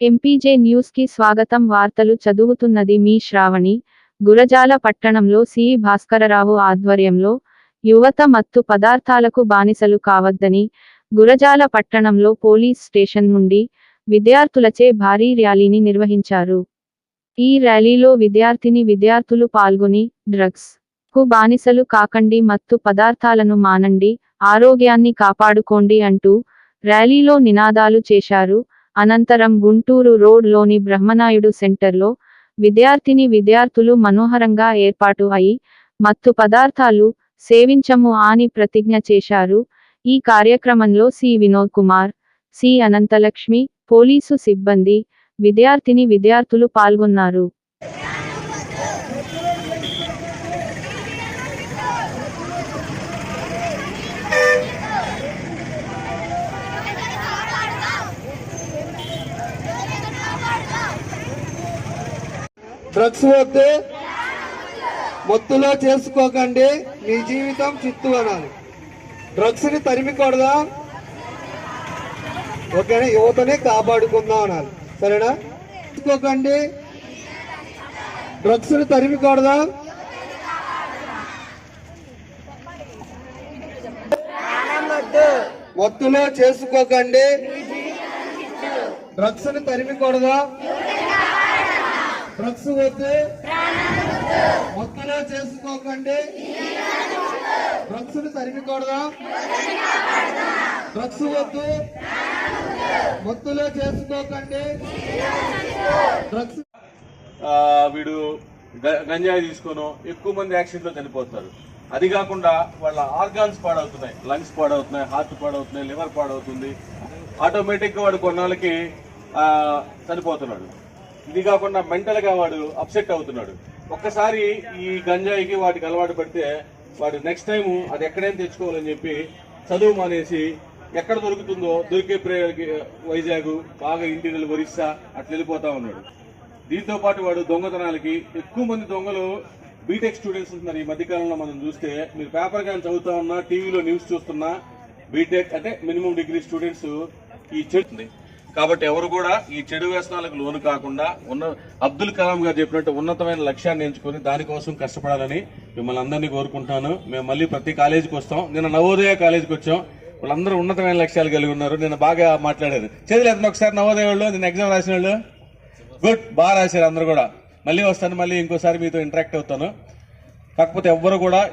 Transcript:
MPJ న్యూస్కి స్వాగతం. వార్తలు చదువుతున్నది మీ శ్రావణి. గురజాల పట్టణంలో సి. భాస్కరరావు ఆధ్వర్యంలో యువత మత్తు పదార్థాలకు బానిసలు కావద్దని గురజాల పట్టణంలో పోలీస్ స్టేషన్ నుండి విద్యార్థులచే భారీ ర్యాలీని నిర్వహించారు. ఈ ర్యాలీలో విద్యార్థిని విద్యార్థులు పాల్గొని డ్రగ్స్కు బానిసలు కాకండి మత్తు పదార్థాలను మానండి ఆరోగ్యాన్ని కాపాడుకోండి అంటూ ర్యాలీలో నినాదాలు చేశారు. అనంతరం గుంటూరు రోడ్లోని బ్రహ్మనాయుడు సెంటర్లో విద్యార్థిని విద్యార్థులు మనోహరంగా ఏర్పాటు అయి మత్తు పదార్థాలు సేవించము అని ప్రతిజ్ఞ చేశారు. ఈ కార్యక్రమంలో C. Vinod Kumar C. Anantalakshmi police సిబ్బంది విద్యార్థిని విద్యార్థులు పాల్గొన్నారు. డ్రగ్స్ వద్దు మొత్తులో చేసుకోకండి. మీ జీవితం చిత్తు అనాలి. డ్రగ్స్ని తరిమికూడదా ఓకేనా? యువతని కాపాడుకుందాం అనాలి. సరేనా? చేసుకోకండి. డ్రగ్స్ని తరిమికూడదా మొత్తులో చేసుకోకండి. డ్రగ్స్ని తరిమికూడదా డ్రగ్స్ వద్దు మొత్తంలో చేసుకోకండి. డ్రగ్స్ని తరిమికూడదాం డ్రగ్స్ వద్దు. మొత్తంలో చేసుకోకండి. డ్రగ్స్ ఆ, వీడు గ- గంజాయి తీసుకోను ఎక్కువ మంది యాక్సిడెంట్లో చనిపోతారు. అది కాకుండా వాళ్ళ ఆర్గాన్స్ పాడవుతున్నాయి. లంగ్స్ పాడవుతున్నాయి హార్ట్ పాడవుతున్నాయి లివర్ పాడవుతుంది. ఆటోమేటిక్గా వాడు కొన్నాళ్ళకి ఆ, చనిపోతున్నాడు. ఇది కాకుండా మెంటల్గా వాడు అప్సెట్ అవుతున్నాడు. ఒక్కసారి ఈ గంజాయికి వాటికి అలవాటు పడితే వాడు నెక్స్ట్ టైం అది ఎక్కడైనా తెచ్చుకోవాలని చెప్పి చదువు మానేసి ఎక్కడ దొరుకుతుందో దొరికే ప్రే- వైజాగ్ బాగా ఇంటీరియల్ ఒరిస్సా అట్లా వెళ్ళిపోతా ఉన్నాడు. దీంతో పాటు వాడు దొంగతనాలకి ఎక్కువ మంది దొంగలు బీటెక్ స్టూడెంట్స్ ఉంటున్నారు ఈ మధ్యకాలంలో మనం చూస్తే. మీరు పేపర్ కానీ చదువుతా ఉన్నా టీవీలో న్యూస్ చూస్తున్నా బీటెక్ అంటే మినిమం డిగ్రీ స్టూడెంట్స్ ఈ చెడు కాబట్టి ఎవరు కూడా ఈ చెడు వ్యసనాలకు లోను కాకుండా ఉన్న అబ్దుల్ కలాం గారు చెప్పినట్టు ఉన్నతమైన లక్ష్యాన్ని ఎంచుకొని దానికోసం కష్టపడాలని మిమ్మల్ని అందరినీ కోరుకుంటున్నాను మేము మళ్ళీ ప్రతి కాలేజీకి వస్తాం. నిన్న నవోదయ కాలేజీకి వచ్చాం. వాళ్ళందరూ ఉన్నతమైన లక్ష్యాలు కలిగి ఉన్నారు. నేను బాగా మాట్లాడారు. చదిలేదు ఒకసారి నవోదయ వాళ్ళు నేను ఎగ్జామ్ రాసిన వాళ్ళు? గుడ్ బాగా రాశారు అందరు కూడా. మళ్ళీ వస్తాను. మళ్ళీ ఇంకోసారి మీతో ఇంటరాక్ట్ అవుతాను. కాకపోతే ఎవ్వరు కూడా